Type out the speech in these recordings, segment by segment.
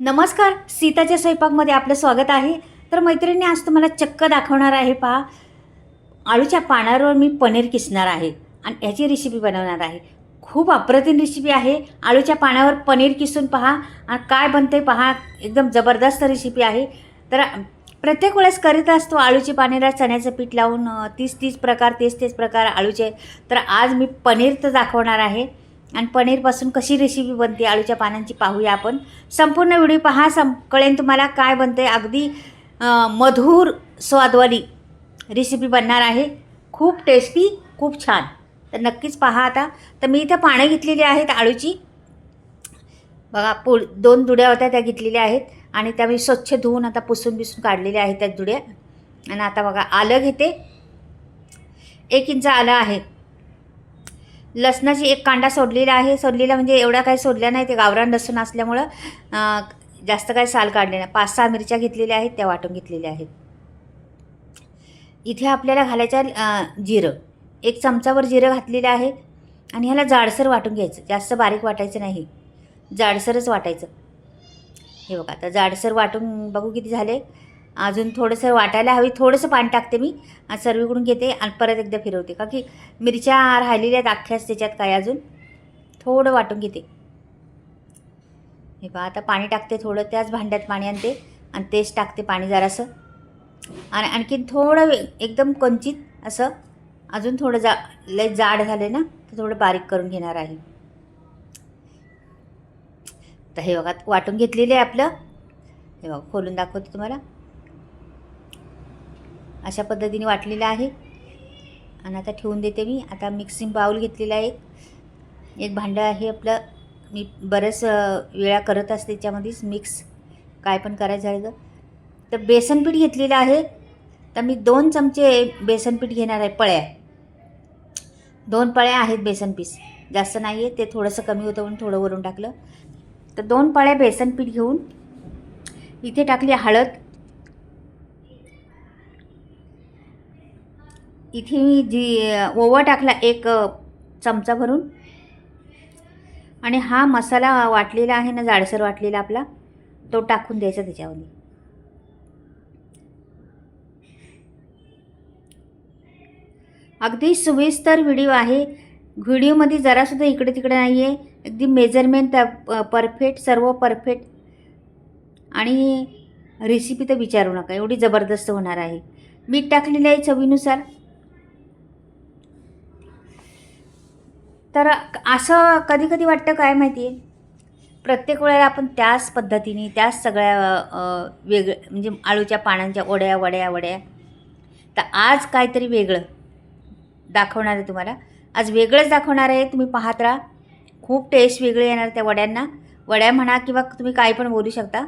नमस्कार सीताच्या स्वयंपाकमध्ये आपलं स्वागत आहे. तर मैत्रिणी आज तुम्हाला चक्क दाखवणार आहे पहा. आळूच्या पानावर मी पनीर किसणार आहे आणि याची रेसिपी बनवणार आहे. खूप अप्रतिम रेसिपी आहे. आळूच्या पानावर पनीर किसून पहा. आणि काय बनते पहा. एकदम जबरदस्त रेसिपी आहे. तर प्रत्येक वेळेस करीत असतो आळूची पानेला चण्याचं पीठ लावून तीस तीस प्रकार तेच तेच प्रकार आळूचे. तर आज मी पनीर तर दाखवणार आहे. आणि पनीरपासून कशी रेसिपी बनते आळूच्या पानांची पाहूया आपण. संपूर्ण व्हिडिओ पहा सं कळेन तुम्हाला काय बनते अगदी मधुर स्वादवाली रेसिपी बनणार आहे. खूप टेस्टी खूप छान. तर नक्कीच पहा आता. तर मी इथं पानं घेतलेली आहेत आळूची बघा पु दोन जुड्या होत्या त्या घेतलेल्या आहेत. आणि त्या मी स्वच्छ धुवून आता पुसून बिसून काढलेल्या आहेत त्या जुड्या आणि आता बघा आलं घेते. एक इंच आलं आहे. लसणाची एक कांदा सोडलेला आहे. सोडलेला म्हणजे एवढा काही सोडल्या नाही. ते गावरान लसूण असल्यामुळं जास्त काही साल काढले नाही. पाच सहा मिरच्या घेतलेल्या आहेत त्या वाटून घेतलेल्या आहेत. इथे आपल्याला घालायचं जिरं. एक चमचावर जिरं घातलेलं आहे आणि ह्याला जाडसर वाटून घ्यायचं. जास्त बारीक वाटायचं नाही. जाडसरच वाटायचं. हे बघा आता जाडसर वाटून बघू किती झाले. अजून थोडंसं वाटायला हवी थोडंसं पाणी टाकते मी. आणि सर्वीकडून घेते आणि परत एकदा फिरवते. का की मिरच्या राहिलेल्या आहेत अख्ख्याच त्याच्यात काय अजून. थोडं वाटून घेते. हे पहा आता पाणी टाकते थोडं त्याच भांड्यात पाणी आणते आणि तेच टाकते पाणी जरासं. आणि आणखीन थोडं एकदम कंचित असं अजून थोडं जा लय जाड झाले ना तर थोडं बारीक करून घेणार आहे. तर हे बघा वाटून घेतलेलं आहे आपलं. हे बघा खोलून दाखवते तुम्हाला. अशा पद्धतीने वाटलेलं आहे. आणि आता ठेवून देते मी. आता मिक्सिंग बाऊल घेतलेला आहे एक. भांडं आहे आपलं. मी बरेच वेळा करत असते त्याच्यामध्येच मिक्स काय पण करायचं झालं तर. तर घेतलेलं आहे. तर मी दोन चमचे बेसनपीठ घेणार आहे पळ्या. दोन पळ्या आहेत बेसन पीस. जास्त नाही आहे ते थोडंसं कमी होतं म्हणून थोडं वरून टाकलं. तर दोन पळ्या बेसन पीठ घेऊन इथे टाकली हळद. इथे मी जी ओवा टाकला एक चमचा भरून. आणि हा मसाला वाटलेला आहे ना जाडसर वाटलेला आपला तो टाकून द्यायचा त्याच्यामध्ये. अगदी सुविस्तर व्हिडिओ आहे. व्हिडिओमध्ये जरासुद्धा इकडे तिकडे नाही आहे अगदी मेजरमेंट परफेक्ट सर्व परफेक्ट आणि रेसिपी तर विचारू नका एवढी जबरदस्त होणार आहे. मीठ टाकलेलं आहे चवीनुसार. तर असं कधी कधी वाटतं काय माहिती आहे प्रत्येक वेळेला आपण त्याच पद्धतीने त्याच सगळ्या वेग वेगळ्या म्हणजे आळूच्या पानांच्या वड्या वड्या वड्या. तर आज काहीतरी वेगळं दाखवणार आहे तुम्हाला. आज वेगळंच दाखवणार आहे. तुम्ही पाहत राहा. खूप टेस्ट वेगळे येणार त्या वड्यांना. वड्या म्हणा किंवा तुम्ही काही पण बोलू शकता.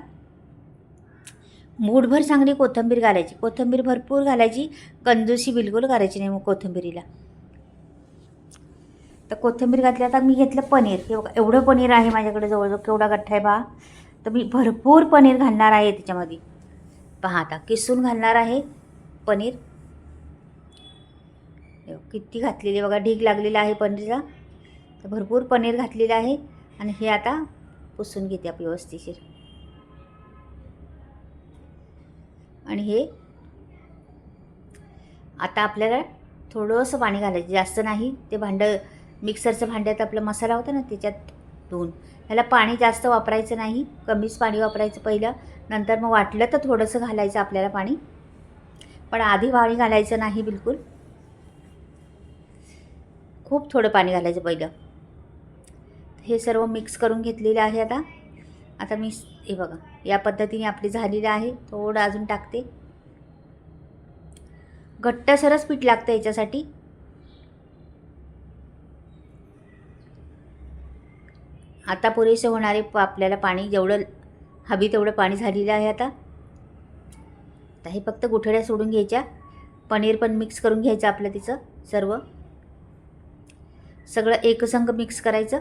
मूठभर चांगली कोथिंबीर घालायची. कोथिंबीर भरपूर घालायची. कंजूसी बिलकुल करायची नाही मग कोथिंबीरीला. तर कोथिंबीर घातली. आता मी घेतलं पनीर. हे बघा एवढं पनीर आहे माझ्याकडे जवळजवळ. केवढा गठ्ठा आहे बा. तर मी भरपूर पनीर घालणार आहे त्याच्यामध्ये. पहा आता किसून घालणार आहे पनीर. किती घातलेली आहे बघा. ढीग लागलेला आहे पनीरचा. तर भरपूर पनीर घातलेलं आहे. आणि हे आता पुसून घेते आपण व्यवस्थिशीर. आणि हे आता आपल्याला थोडंसं पाणी घालायचं. जास्त नाही. ते भांडं मिक्सरचं भांड्यात आपला मसाला होता ना त्याच्यात धुवून. ह्याला पाणी जास्त वापरायचं नाही कमीच पाणी वापरायचं पहिलं. नंतर मग वाटलं तर थोडंसं घालायचं आपल्याला पाणी. पण आधी पाणी घालायचं नाही बिलकुल. खूप थोडं पाणी घालायचं पहिलं. हे सर्व मिक्स करून घेतलेलं आहे आता. आता मी हे बघा या पद्धतीने आपली झालेलं आहे. थोडं अजून टाकते. घट्टसरच पीठ लागतं याच्यासाठी. आता पुरेसे होणारे प- आपल्याला पाणी जेवढं हवी तेवढं पाणी झालेलं आहे आता. आता हे फक्त गुठळ्या सोडून घ्यायच्या. पनीर पण मिक्स करून घ्यायचं आपलं तिचं सर्व. सगळं एकसंग मिक्स करायचं.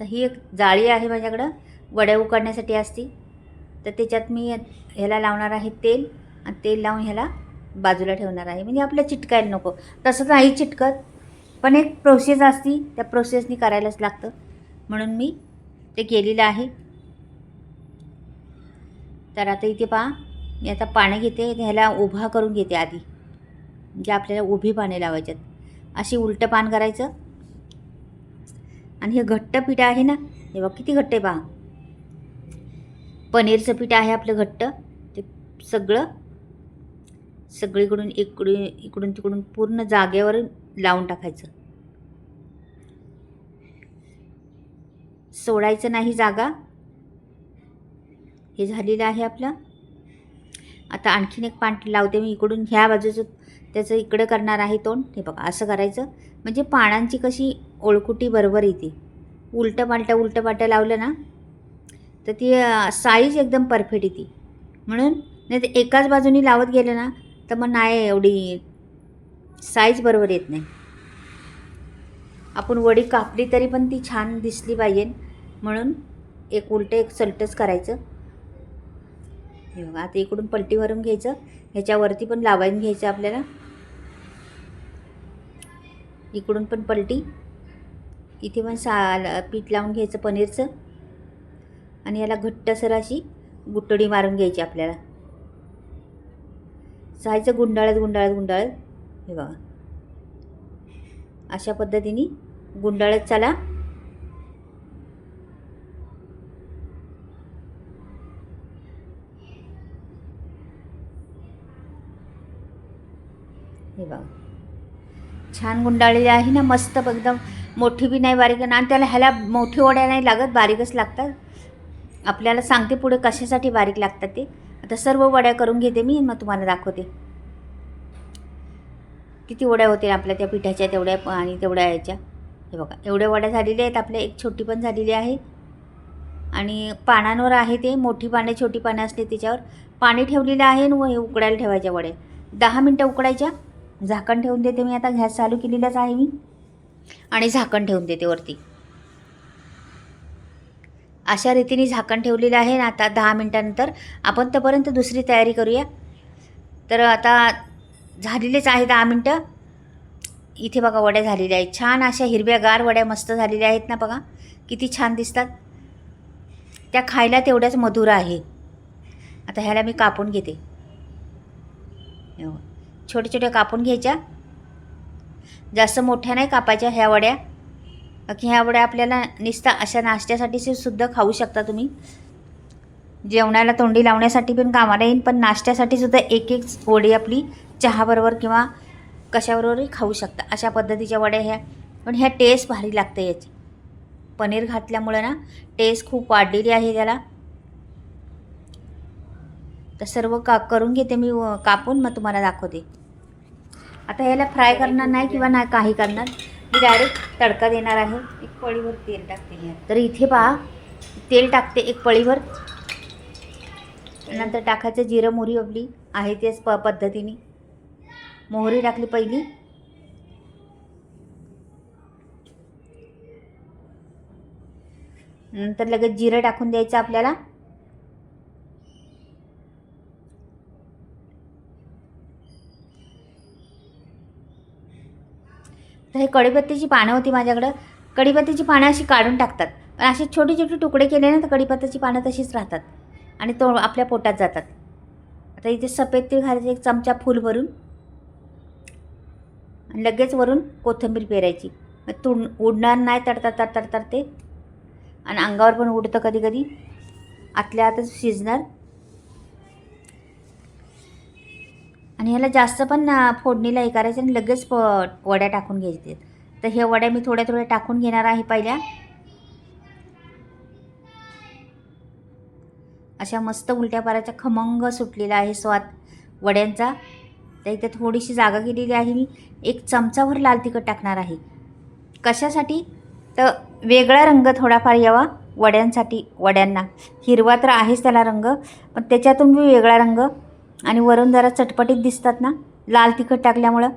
तर ही एक जाळी आहे माझ्याकडं वड्या उकडण्यासाठी असती. तर त्याच्यात मी ह्याला लावणार आहे तेल आणि तेल लावून ह्याला बाजूला ठेवणार आहे. म्हणजे आपलं चिटकायला नको. तसं नाही चिटकत. पण एक प्रोसेस असती त्या प्रोसेसनी करायलाच लागतं. म्हणून मी ते केलेलं आहे. तर आता इथे पहा मी आता पाणी घेते ह्याला उभा करून घेते आधी. म्हणजे आपल्याला उभी पाने लावायच्यात अशी उलटं पान करायचं. आणि हे घट्ट पीठ आहे ना हे बघ किती घट्ट आहे पहा. पनीरचं पीठ आहे आपलं घट्ट. ते सगळं सगळीकडून इकडून इकडून तिकडून पूर्ण जागेवर लावून टाकायचं. सोडायचं नाही जागा. हे झालेलं आहे आपलं. आता आणखीन एक पान लावते मी इकडून. ह्या बाजूचं त्याचं इकडं करणार आहे तोंड. हे बघा असं करायचं. म्हणजे पानांची कशी ओळखुटी बरोबर येते. उलटं पालटं उलटं पालटं लावलं ना तर ती साईज एकदम परफेक्ट येते. म्हणून नाही तर एकाच बाजूनी लावत गेलं ना तर मग नाही एवढी साईज बरोबर येत नाही. आपण वडी कापली तरी पण ती छान दिसली पाहिजे. म्हणून एक उलटं एक सलटच करायचं. हे बघा आता इकडून पलटीवरून घ्यायचं. ह्याच्यावरती पण लावायला घ्यायचं आपल्याला. इकडून पण पलटी. इथे पण सा पीठ लावून घ्यायचं पनीरचं. आणि याला घट्टसर अशी गुटडी मारून घ्यायची आपल्याला. जायचं गुंडाळत गुंडाळत गुंडाळत. हे बघा. अशा पद्धतीने गुंडाळत चला. हे बघा. छान गुंडाळलेली आहे ना मस्त एकदम. मोठी बी नाही बारीक आणि त्याला ह्याला मोठी ओढ्या नाही लागत बारीकच लागतात. आपल्याला सांगते पुढे कशासाठी बारीक लागतात ते. आता सर्व वड्या करून घेते मी मग तुम्हाला दाखवते. किती वड्या होतील आपल्या त्या पिठाच्या तेवढ्या आणि तेवढ्या याच्या. हे बघा एवढ्या वड्या झालेल्या आहेत आपल्या एक छोटी पण झालेली आहे. आणि पानांवर आहे ते मोठी पाने छोटी पानं असली त्याच्यावर पाणी ठेवलेलं आहे व हे उकडायला ठेवायच्या वड्या. दहा मिनटं उकडायच्या झाकण ठेवून देते मी आता गॅस चालू केलेलाच आहे मी. आणि झाकण ठेवून देते वरती. अशा रीतीने झाकण ठेवलेलं आहे ना आता दहा मिनटानंतर आपण तोपर्यंत दुसरी तयारी करूया. तर आता झालेलेच आहे दहा मिनटं. इथे बघा वड्या झालेल्या आहेत. छान अशा हिरव्यागार वड्या मस्त झालेल्या आहेत ना बघा. किती छान दिसतात. त्या खायला तेवढ्याच मधुर आहे. आता ह्याला मी कापून घेते. छोट्या छोट्या कापून घ्यायच्या. जास्त मोठ्या नाही कापायच्या ह्या वड्या. की ह्या वड्या आपल्याला निस्ता अशा नाश्त्यासाठी सुद्धा खाऊ शकता तुम्ही. जेवणाला तोंडी लावण्यासाठी पण कामाला येईल पण नाश्त्यासाठी सुद्धा एक एक वडी आपली चहाबरोबर किंवा कशाबरोबरही खाऊ शकता. अशा पद्धतीच्या वड्या ह्या. पण ह्या टेस्ट भारी लागते याची. पनीर घातल्यामुळे ना टेस्ट खूप वाढलेली आहे त्याला. तर सर्व का करून घेते मी व कापून मग तुम्हाला दाखवते. आता ह्याला फ्राय करणार नाही किंवा नाही काही करणार. मी डायरेक्ट तडका देणार आहे. एक पळीभर तेल टाकते तर इथे पहा तेल टाकते एक पळीभर नंतर टाकायचं जिरं मोहरी आपली आहे तेच प पद्धतीने. मोहरी टाकली पहिली. नंतर लगेच जिरं टाकून द्यायचं आपल्याला. हे कढीपत्त्याची पानं होती माझ्याकडं. कढीपत्त्याची पानं अशी काढून टाकतात. पण असे छोटे छोटे तुकडे केले ना तर कढीपत्त्याची पानं तशीच राहतात. आणि तो आपल्या पोटात जातात. आता इथे सफेद तीळ घालायचं एक चमचा फूल भरून. आणि लगेच वरून कोथिंबीर पेरायची. मग तुड उडणार नाही तडता तड तडते आणि अंगावर पण उडतं कधी कधी आतल्या आतच शिजणार. आणि ह्याला जास्त पण फोडणीला हे करायचं आणि लगेच प वड्या टाकून घ्यायचे तर ह्या वड्या मी थोड्या थोड्या टाकून घेणार आहे पहिल्या. अशा मस्त उलट्या पाराचा खमंग सुटलेला आहे स्वाद वड्यांचा. तर इथे थोडीशी जागा केलेली आहे मी. एक चमचाभर लाल तिखट टाकणार आहे. कशासाठी? तर वेगळा रंग थोडाफार यावा वड्यांसाठी. वड्यांना. हिरवा तर आहेच त्याला रंग पण त्याच्यातून मी वेगळा रंग. आणि वरून जरा चटपटीत दिसतात ना? लाल तिखट टाकल्यामुळं.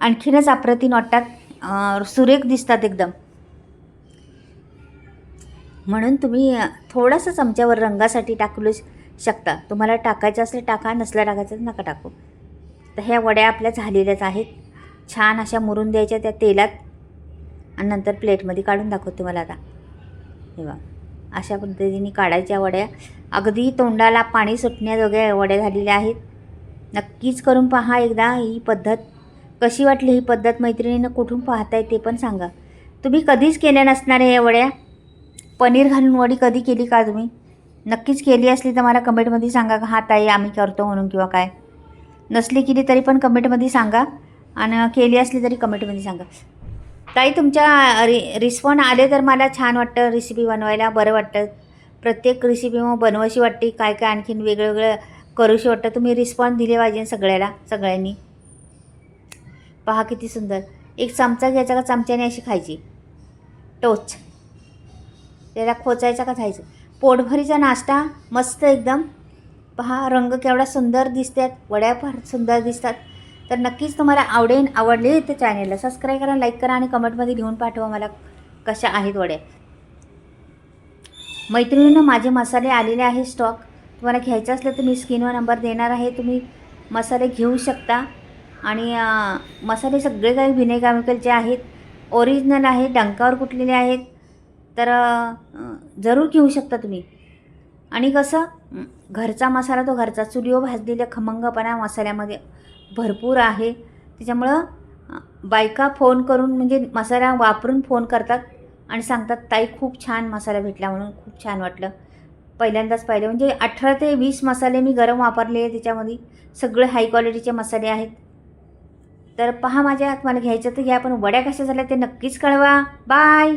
आणखीनच अप्रतिम वाटतात. सुरेख दिसतात एकदम. म्हणून तुम्ही थोडासा थोडंसं चमच्यावर रंगासाठी टाकू शकता. तुम्हाला टाकायचं असलं टाका. नसलं टाकायचं तर नका टाकू. तर ह्या वड्या आपल्या झालेल्याच आहेत. छान अशा मुरून द्यायच्या त्या तेलात. आणि नंतर प्लेटमध्ये काढून दाखवते मला आता. हे बघा. अशा पद्धतीने काढायच्या वड्या. अगदी तोंडाला पाणी सुटण्याजोग्या वड्या झालेल्या आहेत. नक्कीच करून पहा एकदा ही पद्धत. कशी वाटली ही पद्धत मैत्रिणीनं कुठून पाहताय ते पण सांगा. तुम्ही कधीच केल्या नसणार आहे या वड्या? पनीर घालून वडी कधी केली का तुम्ही? नक्कीच केली असली तर मला कमेंटमध्ये सांगा का हा ताई आम्ही करतो म्हणून किंवा काय? नसली केली तरी पण कमेंटमध्ये सांगा आणि केली असली तरी कमेंटमध्ये सांगा. ताई तुमच्या रि रिस्पॉन्ड आले तर मला छान वाटतं रेसिपी बनवायला बरं वाटतं. प्रत्येक रेसिपी मग बनवायची वाटते. काय काय आणखीन वेगळं वेगळं करूशी वाटतं तुम्ही रिस्पॉन्स दिले पाहिजे सगळ्याला सगळ्यांनी. पहा किती सुंदर. एक चमचा घ्यायचा का चमच्याने अशी खायची? टोच. त्याला खोचायचा का खायचं? पोटभरीचा नाश्ता मस्त एकदम. पहा रंग केवढा सुंदर दिसतात. वड्या फार सुंदर दिसतात. तर नक्कीच तुम्हाला आवडेल आवडले तर चॅनेलला सबस्क्राईब करा लाईक करा आणि कमेंटमध्ये लिहून पाठवा मला कशा आहेत वड्या. मैत्रिणीनं माझे मसाले आलेले आहे स्टॉक तुम्हाला घ्यायचं असलं तर मी स्क्रीनवर नंबर देणार आहे. तुम्ही मसाले घेऊ शकता. आणि मसाले सगळे काही बिने केमिकलचे आहेत ओरिजिनल आहेत डंकावर कुटलेले आहेत तर जरूर घेऊ शकता तुम्ही. आणि कसं घरचा मसाला तो घरचा चुलीवर भाजलेल्या खमंगपणा मसाल्यामध्ये भरपूर आहे. त्याच्यामुळं बायका फोन करून म्हणजे मसाला वापरून फोन करतात आणि सांगतात ताई खूप छान मसाला भेटला म्हणून खूप छान वाटलं. पहिल्यांदाच पाहिले. म्हणजे अठरा ते वीस मसाले मी गरम वापरले आहे त्याच्यामध्ये. सगळे हाय क्वालिटीचे मसाले आहेत. तर पहा माझ्या मला घ्यायचं तर घ्या पण वड्या कशा झाल्या ते नक्कीच कळवा. बाय